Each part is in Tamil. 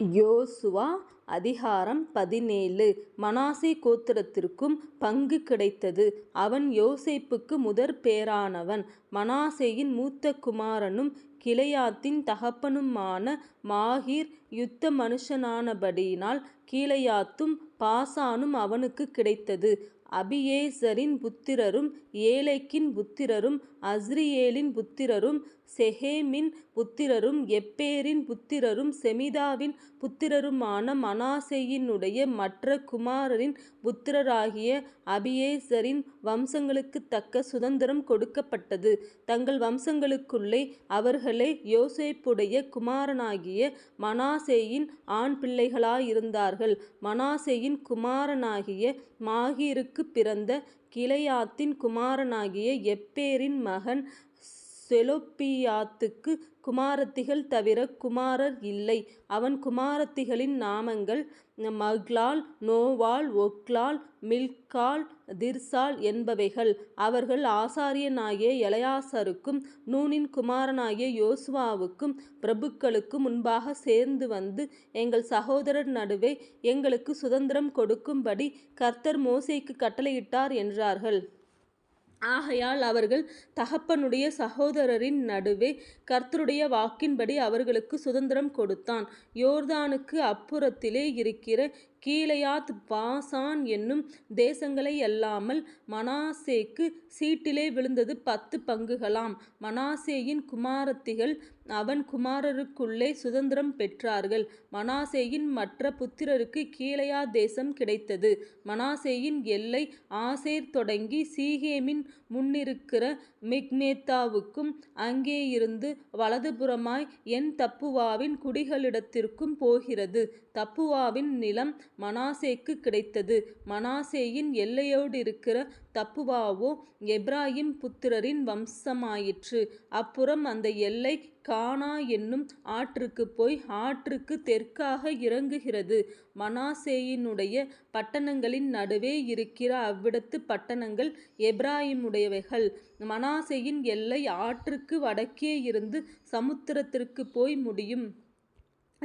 யோசுவா அதிகாரம் பதினேழு மனாசே கோத்திரத்திற்கும் பங்கு கிடைத்தது. அவன் யோசேப்புக்கு முதற்பேறானவன். மனாசேயின் மூத்த குமாரனும் கிளையாத்தின் தகப்பனுமான மாகீர் யுத்த மனுஷனானபடியினால் கீலேயாத்தும் பாசானும் அவனுக்குக் கிடைத்தது. அபியேசரின் புத்திரரும் ஏழைக்கின் புத்திரரும் அஸ்ரியேலின் புத்திரரும் செஹேமின் புத்திரரும் எப்பேரின் புத்திரரும் செமிதாவின் புத்திரருமான மனாசேயினுடைய மற்ற குமாரரின் புத்திரராகிய அபியேசரின் வம்சங்களுக்குத்தக்க சுதந்தரம் கொடுக்கப்பட்டது. தங்கள் வம்சங்களுக்குள்ளே அவர்களே யோசேப்புடைய குமாரனாகிய மனாசேயின் ஆண்பிள்ளைகளாயிருந்தார்கள். மனாசேயின் குமாரனாகிய மாகீருக்குப் பிறந்த கிலெயாத்தின் குமாரனாகிய எப்பேரின் மகன் செலொப்பியாத்துக்குக் குமாரத்திகள் தவிர குமாரர் இல்லை. அவன் குமாரத்திகளின் நாமங்கள் மக்லாள் நோவாள் ஒக்லாள் மில்கால் திர்சாள் என்பவைகள். அவர்கள் ஆசாரியனாகிய எலெயாசாருக்கும் நூனின் குமாரனாகிய யோசுவாவுக்கும் பிரபுக்களுக்கும் முன்பாகச் சேர்ந்து வந்து எங்கள் சகோதரர் நடுவே எங்களுக்குச் சுதந்திரம் கொடுக்கும்படி கர்த்தர் மோசேக்குக் கட்டளையிட்டார் என்றார்கள். ஆகையால் அவர்கள் தகப்பனுடைய சகோதரரின் நடுவே கர்த்தருடைய வாக்கின்படி அவர்களுக்கு சுதந்திரம் கொடுத்தான். யோர்தானுக்கு அப்புறத்திலே இருக்கிற கீலேயாத் பாசான் என்னும் தேசங்களையல்லாமல் மனாசேக்கு சீட்டிலே விழுந்தது பத்து பங்குகளாம். மனாசேயின் குமாரத்திகள் அவன் குமாரருக்குள்ளே சுதந்திரம் பெற்றார்கள். மனாசேயின் மற்ற புத்திரருக்கு கீழையா தேசம் கிடைத்தது. மனாசேயின் எல்லை ஆசேர் தொடங்கி சீகேமின் முன்னிருக்கிற மிக்மேத்தாவுக்கும் அங்கேயிருந்து வலதுபுறமாய் என் தப்புவாவின் குடிகளிடத்திற்கும் போகிறது. தப்புவாவின் நிலம் மனாசேக்கு கிடைத்தது. மனாசேயின் எல்லையோடு இருக்கிற தப்புவாவோ எப்ராஹிம் புத்திரரின் வம்சமாயிற்று. அப்புறம் அந்த எல்லை கானா என்னும் ஆற்றுக்குப் போய் ஆற்றுக்கு தெற்காக இறங்குகிறது. மனாசேயினுடைய பட்டணங்களின் நடுவே இருக்கிற அவ்விடத்து பட்டணங்கள் எப்ராஹிமுடையவைகள் மனாசேயின் எல்லை ஆற்றுக்கு வடக்கே இருந்து சமுத்திரத்திற்குப் போய் முடியும்.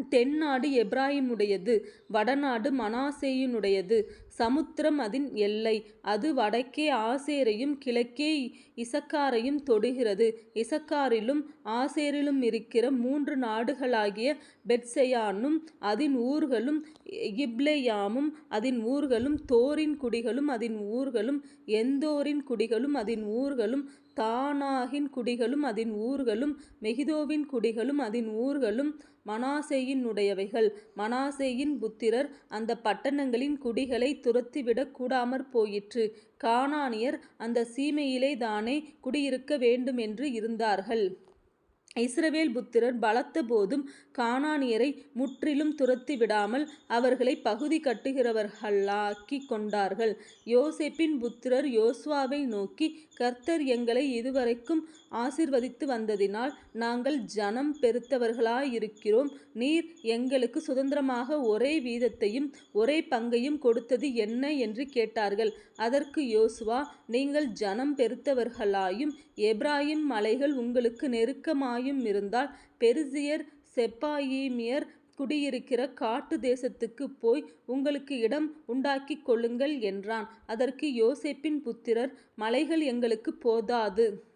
தென்னாடு எப்ராஹிமுடையது வடநாடு மனாசேயினுடையது. சமுத்திரம் அதன் எல்லை. அது வடக்கே ஆசேரையும் கிழக்கே இசக்காரையும் தொடுகிறது. இசக்காரிலும் ஆசேரிலும் இருக்கிற மூன்று நாடுகளாகிய பெட்செயானும் அதன் ஊர்களும் இப்லேயாமும் அதன் ஊர்களும் தோரின் குடிகளும் அதன் ஊர்களும் எந்தோரின் குடிகளும் அதன் ஊர்களும் தானாகின் குடிகளும் அதன் ஊர்களும் மெகிதோவின் குடிகளும் அதன் ஊர்களும் மனாசேயினுடையவைகள். மனாசேயின் புத்திரர் அந்த பட்டணங்களின் குடிகளைத் துரத்திவிடக் கூடாமற் போயிற்று. கானானியர் சீமையிலே தானே குடியிருக்க வேண்டுமென்று இருந்தார்கள். இஸ்ரவேல் புத்திரர் பலத்த போதும் கானானியரை முற்றிலும் துரத்தி விடாமல் அவர்களை பகுதி கட்டுகிறவர்களாக்கி கொண்டார்கள். யோசேப்பின் புத்திரர் யோசுவாவை நோக்கி கர்த்தர் எங்களை இதுவரைக்கும் ஆசிர்வதித்து வந்ததினால் நாங்கள் ஜனம் பெருத்தவர்களாயிருக்கிறோம். நீர் எங்களுக்கு சுதந்திரமாக ஒரே வீதத்தையும் ஒரே பங்கையும் கொடுத்தது என்ன? என்று கேட்டார்கள். அதற்கு யோசுவா நீங்கள் ஜனம் பெருத்தவர்களாயும் எப்ராஹிம் மலைகள் உங்களுக்கு இருந்தால் பெருசியர் செப்பாயீமியர் குடியிருக்கிற காட்டு தேசத்துக்குப் போய் உங்களுக்கு இடம் உண்டாக்கிக் கொள்ளுங்கள் என்றான். அதற்கு யோசேப்பின் புத்திரர் மலைகள் எங்களுக்குப் போதாது.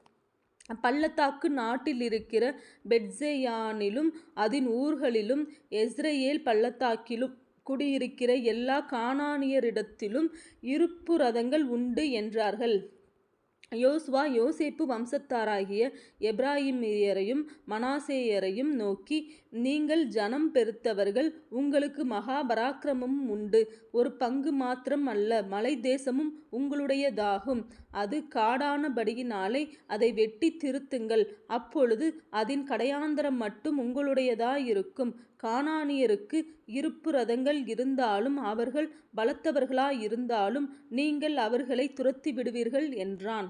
பள்ளத்தாக்கு நாட்டில் இருக்கிற பெத்செயானிலும் அதன் ஊர்களிலும் எஸ்ரேல் பள்ளத்தாக்கிலும் குடியிருக்கிற எல்லா கானானியரிடத்திலும் இருப்பு ரதங்கள் உண்டு என்றார்கள். யோசுவா யோசேப்பு வம்சத்தாராகிய எப்ராஹிமியரையும் மனாசேயரையும் நோக்கி நீங்கள் ஜனம் பெருத்தவர்கள் உங்களுக்கு மகா பராக்கிரமமும் உண்டு. ஒரு பங்கு மாத்திரம் அல்ல மலை தேசமும் உங்களுடையதாகும். அது காடானபடியினாலே அதை வெட்டித் திருத்துங்கள். அப்பொழுது அதன் கடையாந்திரம் மட்டும் உங்களுடையதாயிருக்கும். கானானியருக்கு இருப்பு ரதங்கள் இருந்தாலும் அவர்கள் பலத்தவர்களாயிருந்தாலும் நீங்கள் அவர்களைத் துரத்திவிடுவீர்கள் என்றான்.